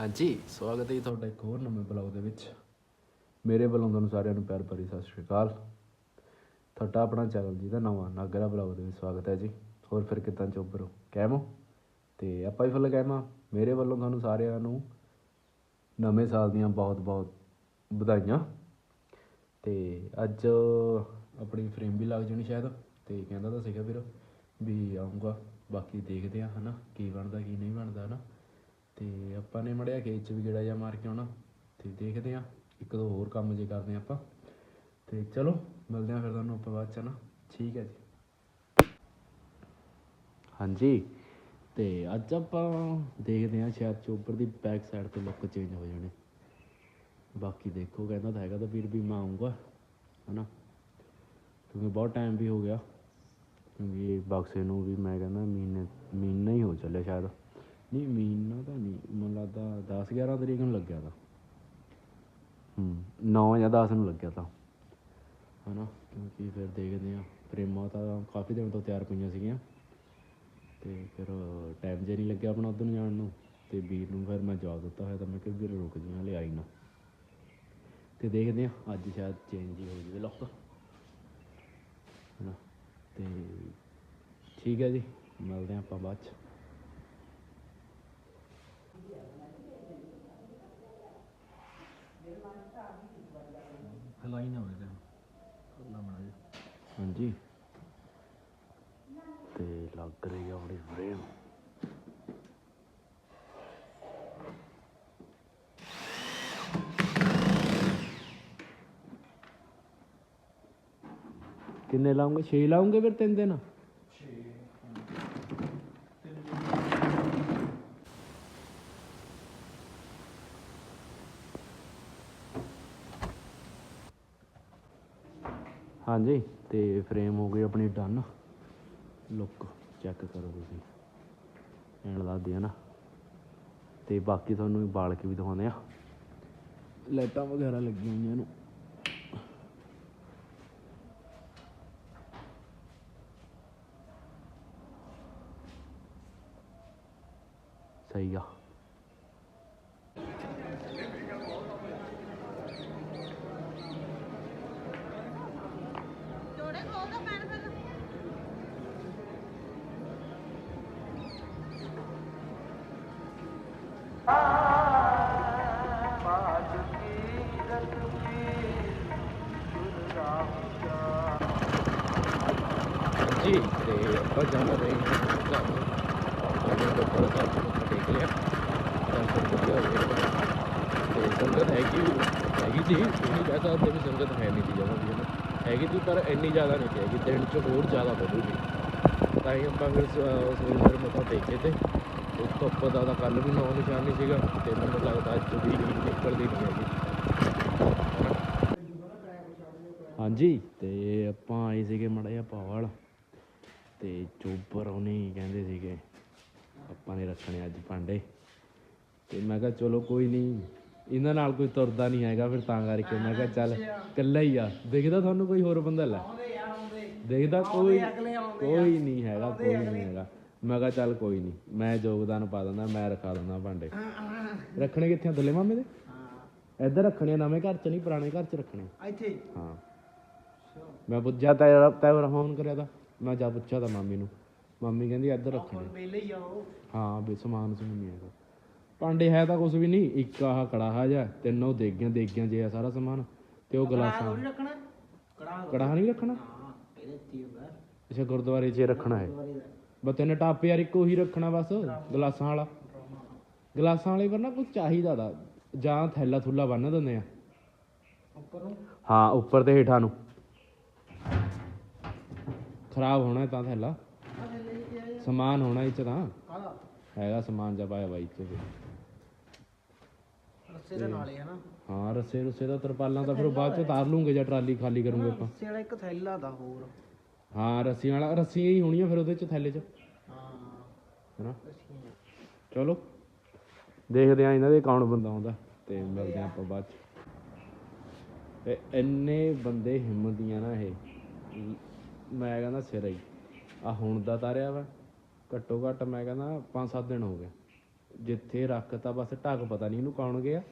ਹਾਂਜੀ, ਸਵਾਗਤ ਹੈ ਜੀ ਤੁਹਾਡਾ ਇੱਕ ਹੋਰ ਨਵੇਂ ਬਲੌਗ ਦੇ ਵਿੱਚ। ਮੇਰੇ ਵੱਲੋਂ ਤੁਹਾਨੂੰ ਸਾਰਿਆਂ ਨੂੰ ਪਿਆਰ ਭਰੀ ਸਤਿ ਸ਼੍ਰੀ ਅਕਾਲ। ਤੁਹਾਡਾ ਆਪਣਾ ਚੈਨਲ ਜੀ ਦਾ ਨਵਾਂ ਨਾਗਰਾ ਬਲੌਗ ਦੇ ਵਿੱਚ ਸਵਾਗਤ ਹੈ ਜੀ। ਹੋਰ ਫਿਰ ਕਿੱਦਾਂ ਚੋਬਰੋ ਕਹਿਮੋ ਤੇ ਆਪਾਂ ਹੀ ਫੁੱਲ ਕਹਿਮਾ ਮੇਰੇ ਵੱਲੋਂ ਤੁਹਾਨੂੰ ਸਾਰਿਆਂ ਨੂੰ ਨਵੇਂ ਸਾਲ ਦੀਆਂ ਬਹੁਤ-ਬਹੁਤ ਵਧਾਈਆਂ। ਤੇ ਅੱਜ ਆਪਣੀ ਫਰੇਮ ਵੀ ਲੱਗ ਜਾਣੀ ਸ਼ਾਇਦ। ਤੇ ਕਹਿੰਦਾ ਤਾਂ ਸੀਗਾ ਵੀਰ ਵੀ ਆਉਂਗਾ ਬਾਕੀ ਦੇਖਦੇ ਆ ਹਨਾ, ਕੀ ਬਣਦਾ, ਕੀ ਨਹੀਂ ਬਣਦਾ ਹਨਾ। ਤੇ ਆਪਾਂ ਨੇ ਮੜਿਆ ਖੇਤ ਚ ਵੀ ਗੇੜਾ ਜਾ ਮਾਰ ਕੇ ਆਉਣਾ ਤੇ ਦੇਖਦੇ ਆ ਇੱਕ ਦੋ ਹੋਰ ਕੰਮ ਜੇ ਕਰਦੇ ਆ ਆਪਾਂ। ਤੇ ਚਲੋ, ਮਿਲਦੇ ਆ ਫਿਰ ਤੁਹਾਨੂੰ ਆਪਾਂ ਬਾਅਦ ਚ ਨਾ? ਠੀਕ ਹੈ ਜੀ। ਹਾਂਜੀ, ਤੇ ਅੱਜ ਆਪਾਂ ਦੇਖਦੇ ਆ ਸ਼ਾਇਦ ਚੋਪਰ ਦੀ ਬੈਕ ਸਾਈਡ ਤੇ ਲੁੱਕ ਚੇਂਜ ਹੋ ਜਾਣੇ। ਬਾਕੀ ਦੇਖੋ, ਕਹਿੰਦਾ ਤਾਂ ਹੈਗਾ ਤਾਂ ਵੀਰ ਵੀ ਮੈਂ ਆਉਂਗਾ ਹਨਾ ਕਿਉਂਕਿ ਬਹੁਤ ਟਾਈਮ ਵੀ ਹੋ ਗਿਆ। ਕਿਉਂਕਿ ਇਹ ਬਕਸੇ ਨੂੰ ਵੀ ਮੈਂ ਕਹਿੰਦਾ ਮਹੀਨੇ ਮਹੀਨਾ ਹੀ ਹੋ ਚੱਲਿਆ ਸ਼ਾਇਦ। ਨਹੀਂ, ਮਹੀਨਾ ਤਾਂ ਨਹੀਂ, ਮੈਨੂੰ ਲੱਗਦਾ 10 11 ਤਰੀਕ ਨੂੰ ਲੱਗਿਆ ਤਾਂ। ਹੂੰ 9 ਜਾਂ 10 ਨੂੰ ਲੱਗਿਆ ਤਾਂ। ਹਨਾ, ਕਿਉਂਕਿ ਫਿਰ ਦੇਖਦੇ ਆ ਪ੍ਰੇਮਾ ਤਾਂ ਕਾਫੀ ਦਿਨ ਤੋਂ ਤਿਆਰ ਪਈਆਂ ਸੀਗੀਆਂ। ਤੇ ਫਿਰ ਟਾਈਮ ਜੇ ਨਹੀਂ ਲੱਗਿਆ ਆਪਣਾ ਉਧਰ ਜਾਣ ਨੂੰ, ਤੇ ਵੀਰ ਨੂੰ ਫਿਰ ਮੈਂ ਜਵਾਬ ਦਿੱਤਾ ਹੋਇਆ ਤਾਂ ਮੈਂ ਕਿਹਾ ਵੀਰ ਰੁਕ ਜੀ ਹਲੇ ਆਈ ਨਾ। ਤੇ ਦੇਖਦੇ ਆ ਅੱਜ ਸ਼ਾਇਦ ਚੇਂਜ ਹੀ ਹੋ ਜਾਵੇ ਲੁੱਕ ਹਨਾ, ਤੇ ਠੀਕ ਹੈ ਜੀ, ਮਿਲਦੇ ਆ ਆਪਾਂ ਬਾਅਦ ਚ। ਹਲਾਈ ਨਾ ਹੋਵੇ ਤੇ ਅੱਲਾ ਮਣਾ ਜੀ ਹਾਂਜੀ। ਤੇ ਲੱਗ ਰਹੀ ਆ ਬੜੀ ਫਰੇਮ ਕਿੰਨੇ ਲਾਉਂਗੇ? 6 ਲਾਉਂਗੇ ਫਿਰ ਤਿੰਨ ਦਿਨ? ਹਾਂਜੀ ਤੇ ਫਰੇਮ ਹੋ ਗਈ ਆਪਣੀ ਡਨ ਲੁੱਕ ਚੈੱਕ ਕਰੋ ਤੁਸੀਂ। ਐਨ ਲੱਗਦੀ ਆ ਨਾ। ਤੇ ਬਾਕੀ ਤੁਹਾਨੂੰ ਬਾਲ ਕੇ ਵੀ ਦਿਖਾਉਂਦੇ ਆ। ਲਾਈਟਾਂ ਵਗੈਰਾ ਲੱਗੀਆਂ ਹੋਈਆਂ ਇਹਨੂੰ ਸਹੀ ਆ ਜੋੜੇ ਖੋਲ ਦੋ ਪੈਣ ਫਿਰ ਜੀ, ਤੇ ਆਪਾਂ ਜਾ ਰਹੇ ਹਾਂ ਘਰ। ਨੂੰ ਅਜੇ ਤਾਂ ਦੇਖ ਲਿਆ। ਤੇ ਸੰਗਤ ਹੈਗੀ ਹੈਗੀ ਜੀ ਨਹੀਂ ਕਹਿ ਸਕਦੇ ਵੀ ਸੰਗਤ ਹੈ ਨਹੀਂ ਜੀ ਜਮਾਂ ਵੀ ਹਨਾ ਹੈਗੀ ਜੀ ਪਰ ਇੰਨੀ ਜ਼ਿਆਦਾ ਨਹੀਂ ਸੀ ਹੈਗੀ। ਦਿਨ 'ਚ ਹੋਰ ਜ਼ਿਆਦਾ ਵਧੂਗੀ। ਤਾਂ ਹੀ ਆਪਾਂ ਫਿਰ ਸਵੇਰ ਮੱਥਾ ਟੇਕੇ ਤੇ ਤੇ ਧੁੱਪ ਦਾ ਕੱਲ ਵੀ ਨੌ ਨਿਸ਼ਾਨ ਨਹੀਂ ਸੀਗਾ ਤੇ ਮੈਨੂੰ ਲੱਗਦਾ ਅੱਜ ਵੀ ਨਿਕਲਦੀ ਨਹੀਂ ਹੈਗੀ। ਹਾਂਜੀ ਤੇ ਆਪਾਂ ਆਏ ਸੀਗੇ ਮੜਾ ਜਿਹਾ ਪਾਵਲ ਤੇ ਚੋਬਰ ਉਹਨੇ ਕਹਿੰਦੇ ਸੀਗੇ ਆਪਾਂ ਨੇ ਰੱਖਣੇ ਅੱਜ ਭਾਂਡੇ। ਤੇ ਮੈਂ ਕਿਹਾ ਚਲੋ ਕੋਈ ਨਹੀਂ ਇਹਨਾਂ ਨਾਲ ਕੋਈ ਤੁਰਦਾ ਨਹੀਂ ਹੈਗਾ ਫਿਰ ਤਾਂ ਕਰਕੇ ਮੈਂ ਕਿਹਾ ਚੱਲ ਇਕੱਲਾ ਹੀ ਆ। ਦਿਖਦਾ ਤੁਹਾਨੂੰ ਕੋਈ ਹੋਰ ਬੰਦਾ ਲੈ? ਦੇਖਦਾ ਕੋਈ ਕੋਈ ਨਹੀਂ ਹੈਗਾ ਕੋਈ ਨਹੀਂ ਹੈਗਾ। ਮੈਂ ਕਿਹਾ ਚੱਲ ਕੋਈ ਨਹੀਂ ਮੈਂ ਯੋਗਦਾਨ ਪਾ ਦਿੰਦਾ ਮੈਂ ਰਖਾ ਦਿੰਦਾ ਭਾਂਡੇ। ਰੱਖਣੇ ਕਿੱਥੇ ਆ ਦੁੱਲੇ ਮਾਮੇ ਦੇ? ਇੱਧਰ ਰੱਖਣੇ ਆ, ਨਵੇਂ ਘਰ ਚ ਨਹੀਂ ਪੁਰਾਣੇ ਘਰ ਚ ਰੱਖਣੇ। ਇੱਥੇ। ਹਾਂ। ਮੈਂ ਪੁੱਛਿਆ ਤਾਂ ਤੈ ਫੋਨ ਕਰਿਆ ਤਾਂ ਮੈਂ ਜਾ ਪੁੱਛਿਆ ਤਾਂ ਮਾਮੀ ਨੂੰ। ਮਾਮੀ ਕਹਿੰਦੀ ਇੱਧਰ ਰੱਖਣੇ। ਪਹਿਲੇ ਹੀ ਆਓ ਹਾਂ ਵੀ ਸਮਾਨ ਸਮੂਨ ਨਹੀਂ ਹੈਗਾ। ਭਾਂਡੇ ਹੈ ਤਾਂ ਕੁਝ ਵੀ ਨਹੀਂ ਇੱਕ ਆਹ ਕੜਾਹਾ ਜਿਹਾ ਤਿੰਨੋਂ ਦੇਗੀਆਂ ਦੇਗੀਆਂ ਜੇ ਆ ਸਾਰਾ ਸਮਾਨ ਤੇ ਉਹ ਗਲਾਸਾਂ। ਥੋੜੀ ਰੱਖਣਾ। ਕੜਾ ਕੜਾਹਾ ਨਹੀਂ ਰੱਖਣਾ? ਹਾਂ ਇਹਦੇ ਤੀ ਹੁੰਦਾ ਅੱਛਾ ਗੁਰਦੁਆਰੇ 'ਚ ਰੱਖਣਾ ਹੈ। ਬਸ ਤਿੰਨ ਟਾਪੇ ਯਾਰ ਇੱਕੋ ਹੀ ਰੱਖਣਾ ਬਸ ਗਲਾਸਾਂ ਵਾਲਾ। ਗਲਾਸਾਂ ਵਾਲੇ ਪਰ ਨਾ ਕੁਝ ਚਾਹੀਦਾ ਦਾ ਜਾਂ ਥੈਲਾ ਥੁੱਲਾ ਬੰਨ ਦਿੰਦੇ ਆ। ਉੱਪਰ? ਨੂੰ ਹਾਂ ਉੱਪਰ ਤੇ ਹੇਠਾਂ ਨੂੰ। ਖਰਾਬ ਹੋਣਾ ਤਾਂ ਥੈਲਾ। ਸਮਾਨ ਹੋਣਾ ਇਹ ਚ ਤਾਂ ਹੈਗਾ ਸਮਾਨ ਜਾ ਪਾਇਆ ਬਾਈ ਚ ਰੱਸੇ ਦੇ ਨਾਲ ਹੀ ਹੈ ਨਾ। ਹਾਂ ਰੱਸੇ ਰੁੱਸੇ ਦਾ ਤਰਪਾਲਾਂ ਤਾਂ ਫਿਰ ਬਾਅਦ ਚ ਉਤਾਰ ਲੂੰਗੇ ਜਾਂ ਟਰਾਲੀ ਖਾਲੀ ਕਰੂੰਗੇ ਆਪਾਂ। ਰੱਸੇ ਵਾਲਾ ਇੱਕ ਥੈਲਾ ਦਾ ਹੋਰ। ਹਾਂ ਰੱਸੀ ਵਾਲਾ, ਰੱਸੀਆਂ ਹੀ ਹੋਣੀਆਂ ਫਿਰ ਉਹਦੇ ਚ, ਥੈਲੇ ਚ। ਹਾਂ ਹੈਨਾ? ਚਲੋ, ਦੇਖਦੇ ਆ ਇਹਨਾਂ ਦੇ ਕੌਣ ਬੰਦਾ ਆਉਂਦਾ ਤੇ ਮਿਲਦੇ ਆ ਆਪਾਂ ਬਾਅਦ ਚ। ਤੇ ਇੰਨੇ ਬੰਦੇ ਹਿੰਮਤੀਆਂ ਨਾ ਇਹ। ਮੈਂ ਕਹਿੰਦਾ ਸਿਰ ਹੀ ਆ ਹੁਣ ਦਾ ਤਾਰਿਆ ਵਾ, ਘੱਟੋ ਘੱਟ ਮੈਂ ਕਹਿੰਦਾ 5-7 ਦਿਨ ਹੋ ਗਏ। ਜਿੱਥੇ ਰੱਖਤਾ ਬਸ ਢੱਕ, ਪਤਾ ਨਹੀਂ ਇਹਨੂੰ ਕੌਣ ਗਿਆ।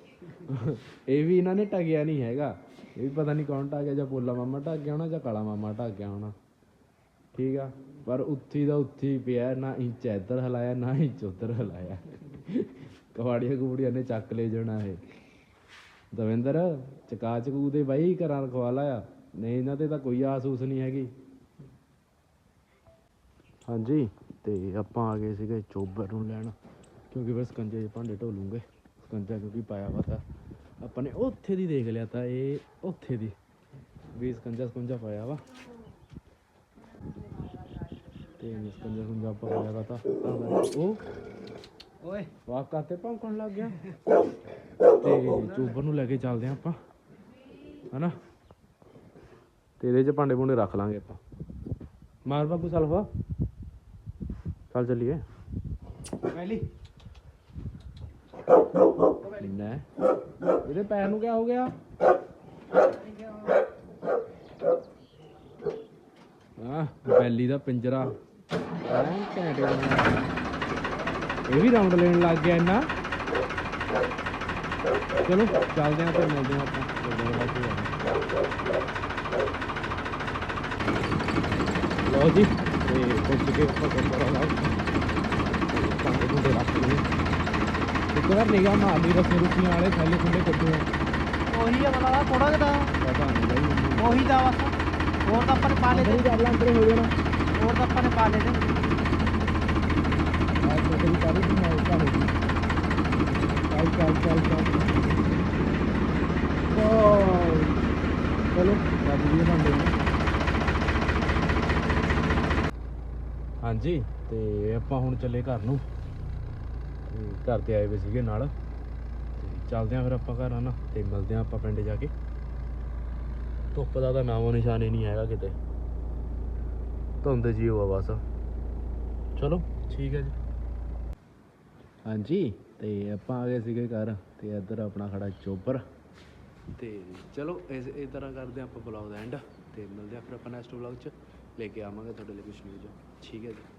ਇਹ ਵੀ ਇਹਨਾਂ ਨੇ ਟਕਿਆ ਨਹੀਂ ਹੈਗਾ। ਇਹ ਵੀ ਪਤਾ ਨਹੀਂ ਕੌਣ ਟਕ ਜਾਂ ਪੋਲਾ ਮਾਮਾ ਟਕ ਗਿਆ ਹੋਣਾ ਜਾਂ ਕਾਲਾ ਮਾਮਾ ਟਕ ਗਿਆ ਹੋਣਾ। ਠੀਕ ਆ, ਪਰ ਉੱਥੀ ਦਾ ਉੱਥੀ ਪਿਆ, ਨਾ ਇੰਚ ਇੱਧਰ ਹਲਾਇਆ, ਨਾ ਇੰਚ ਉੱਧਰ ਹਲਾਇਆ। ਕਵਾੜੀਆਂ ਕੂੜੀਆਂ ਨੇ ਚੱਕ ਲੈ ਜਾਣਾ ਇਹ। ਦਵਿੰਦਰ ਚਕਾ ਚਕੂ ਦੇ ਬਾਈ ਘਰਾਂ ਰਖਵਾ ਲਾਇਆ ਨਹੀਂ, ਇਹਨਾਂ ਤੇ ਤਾਂ ਕੋਈ ਆਸੂਸ ਨਹੀਂ ਹੈਗੀ। ਹਾਂਜੀ, ਤੇ ਆਪਾਂ ਆ ਗਏ ਸੀਗੇ ਚੋਬਰ ਨੂੰ ਲੈਣ, ਕਿਉਂਕਿ ਫਿਰ ਸਕੰਜੇ 'ਚ ਭਾਂਡੇ ਢੋ ਲੂੰਗੇ। ਸਕੰਜਾ ਕਿਉਂਕਿ ਪਾਇਆ ਵਾ ਤਾਂ। ਆਪਾਂ ਨੇ ਉੱਥੇ ਦੀ ਦੇਖ ਲਿਆ ਤਾਂ ਇਹ ਉੱਥੇ ਦੀ, ਵੀ ਸਕੰਜਾ ਸਕੁੰਜਾ ਪਾਇਆ ਵਾ। ਤੇ ਸਕੰਜਾ ਸਕੰਜਾ ਆਪਾਂ ਪਾਇਆ ਵਾ ਤਾਂ ਤਾਂ ਕਰਕੇ ਉਹ ਓਏ ਵਾਹ ਕਾਤੇ ਭੌਂਕਣ ਲੱਗ ਗਿਆ ਤੇ ਚੋਬਰ ਨੂੰ ਲੈ ਕੇ ਚੱਲਦੇ ਆਂ ਆਪਾਂ ਹਨਾ ਤੇ ਇਹਦੇ 'ਚ ਭਾਂਡੇ ਭੁੰਡੇ ਰੱਖ ਲਾਂਗੇ ਆਪਾਂ ਮਾਰ ਬਾਬੂ ਸਲਫਾ ਚੱਲ ਚੱਲੀਏ ਪਹਿਲੀ ਨਾ ਇਹਦੇ ਪੈਰ ਨੂੰ ਕੀ ਹੋ ਗਿਆ ਆ ਬੈਲੀ ਦਾ ਪਿੰਜਰਾ ਘੈਂਟ ਬਣਿਆ। ਇਹ ਵੀ ਰਾਉਂਡ ਲੈਣ ਲੱਗ ਗਿਆ ਇੰਨਾ। ਚਲੋ ਚੱਲਦੇ ਆਂ ਤੇ ਮਿਲਦੇ ਆਂ ਆਪਾਂ। ਗੁਰਦੁਆਰੇ ਆ ਲਓ ਜੀ ਤੇ ਪਹੁੰਚ ਗਏ ਆਪਾਂ ਗੁਰਦੁਆਰਾ ਲਾਗ ਪੰਜ ਮੁੰਡੇ ਰੱਖ ਲਏ। ਇੱਕ ਵਾਰ ਨਿਗਾਹ ਮਾਰ ਲਈ ਰਸੇ ਰੁਕੀਆਂ ਵਾਲੇ ਥੱਲੇ ਥੱਲੇ ਕੱਢੇ ਆ ਉਹੀ ਆ ਬਲਾ ਥੋੜਾ ਜਿਹਾ ਪਤਾ ਨਹੀਂ ਉਹੀ ਦਾ ਬਸ। ਹੋਰ ਤਾਂ ਆਪਾਂ ਨੇ ਪਾ ਲਏ ਨਹੀਂ ਤੇ। ਕਰ ਲਾਂ ਅੰਦਰ ਹੋ ਜਾਣਾ। ਹੋਰ ਤਾਂ ਆਪਾਂ ਨੇ ਪਾ ਲਏ ਤੇ ਆਹ ਕੋਈ ਕਰੀ ਦੀ ਮੈਂ ਉੱਪਰ ਹੋ ਗਈ। ਚੱਲ ਚੱਲ ਚੱਲ ਚੱਲ। ਓ ਚਲੋ ਰੱਬ ਵੀ ਬੰਦੇ ਨੇ। ਹਾਂਜੀ ਤੇ ਆਪਾਂ ਹੁਣ ਚੱਲੇ ਘਰ ਨੂੰ। ਤੇ ਘਰ ਤੇ ਆਏ ਵੇ ਸੀਗੇ ਨਾਲ। ਤੇ ਚੱਲਦੇ ਆਂ ਫਿਰ ਆਪਾਂ ਘਰ ਹਨਾ? ਤੇ ਮਿਲਦੇ ਆਂ ਆਪਾਂ ਪਿੰਡ ਜਾ ਕੇ। ਧੁੱਪ ਦਾ ਤਾਂ ਨਾਮੋ ਨਿਸ਼ਾਨ ਹੀ ਨਹੀਂ ਹੈਗਾ ਕਿਤੇ। ਧੁੰਦ ਜੀ ਹੋਆ ਬਸ। ਚਲੋ। ਠੀਕ ਹੈ ਜੀ। ਹਾਂਜੀ ਤੇ ਆਪਾਂ ਆ ਗਏ ਸੀਗੇ ਘਰ ਤੇ ਇੱਧਰ ਆਪਣਾ ਖੜਾ ਚੋਬਰ। ਤੇ ਚਲੋ ਇਸ ਇਸ ਤਰ੍ਹਾਂ ਕਰਦੇ ਆਪਾਂ ਬਲੌਗ ਦਾ ਐਂਡ ਤੇ ਮਿਲਦੇ ਆ ਫਿਰ ਆਪਾਂ ਨੈਕਸਟ ਵਲੌਗ 'ਚ। ਲੈ ਕੇ ਆਵਾਂਗੇ ਤੁਹਾਡੇ ਲਈ ਕੁਝ ਨਿਊਜ਼ ਠੀਕ ਹੈ ਜੀ।